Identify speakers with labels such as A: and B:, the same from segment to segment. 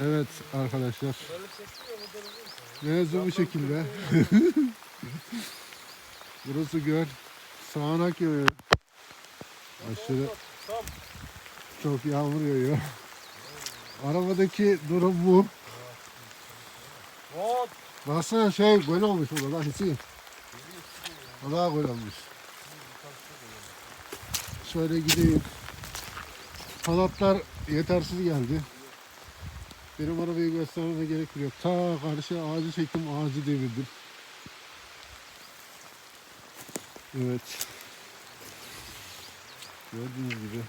A: Evet arkadaşlar. Mevzu bu şekilde. Burası göl. Sağanak yağıyor. Aşırı çok yağmur yağıyor. Arabadaki durum bu. Baksana şey gol olmuş burada lan Hüseyin. Allah gol olmuş. Şöyle gideyim. Halatlar yetersiz geldi. Benim arabayı göstermeme gerek yok. Ta karşı ağacı çektim, ağacı devirdim. Evet. Gördüğünüz gibi.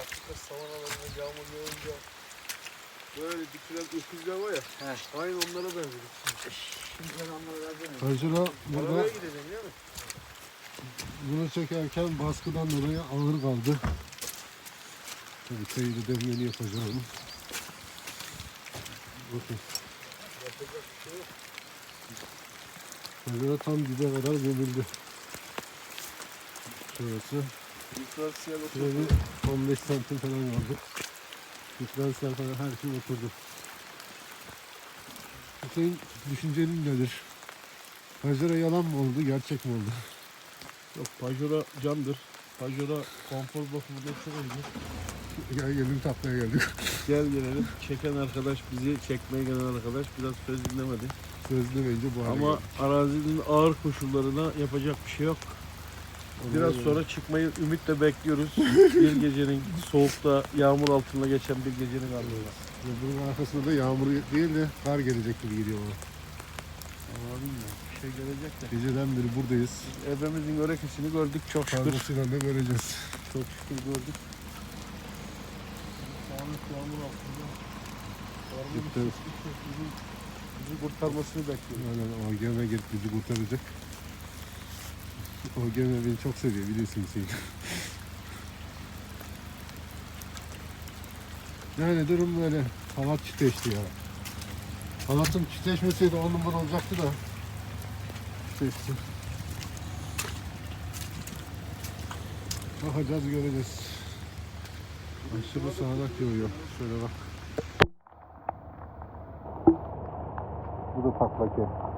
B: Afrika savanalarında yağmur yağınca böyle dikilen öküzler var ya. Aynı onlara benziyor.
C: Şimdi ben onları verdim.
A: Kajura burada
B: Arabaya gideceksin değil mi?
A: Bunu çekerken baskıdan dolayı ağır kaldı. Tabii da demleni yapacağım. Bakın. Kajura tam dibe kadar gömüldü. Şurası.
B: Oturdu.
A: 15 santim falan kaldı. Diferansiyel falan her şey oturdu. Senin düşüncenin nedir? Kajura yalan mı oldu, gerçek mi oldu?
B: Yok Pajora candır. Pajora konfor bakımından çok iyi.
A: Gel gelin tatlaya geldik.
B: Gel gelelim. Çeken arkadaş bizi çekmeye gelen arkadaş biraz söz dinlemedi.
A: Sözlemeyince bu hale
B: Ama
A: geldik.
B: arazinin ağır koşullarına yapacak bir şey yok.
A: Ona
B: Biraz sonra çıkmayı ümitle bekliyoruz. bir gecenin soğukta yağmur altında geçen bir gecenin ardından.
A: Bunun arkasında da yağmur değil de kar gelecek gibi geliyor bana.
B: Ama bilmiyorum. Şey gelecek de.
A: Geceden beri buradayız.
B: Evimizin örekesini gördük çok şükür.
A: Fazlasıyla da göreceğiz.
B: Çok şükür gördük. Sağlık yağmur altında.
A: Gitti.
B: sesli sesli bizi kurtarmasını bekliyoruz.
A: Aynen OGM gelip bizi kurtaracak. OGM beni çok seviyor biliyorsun Hüseyin. Yani durum böyle. Halat çiteşti ya. Halatım çiteşmeseydi on numara olacaktı da. Çiteşti. Bakacağız göreceğiz. Aşırı sağanak yağıyor. Şöyle bak. Bu da taklak ya.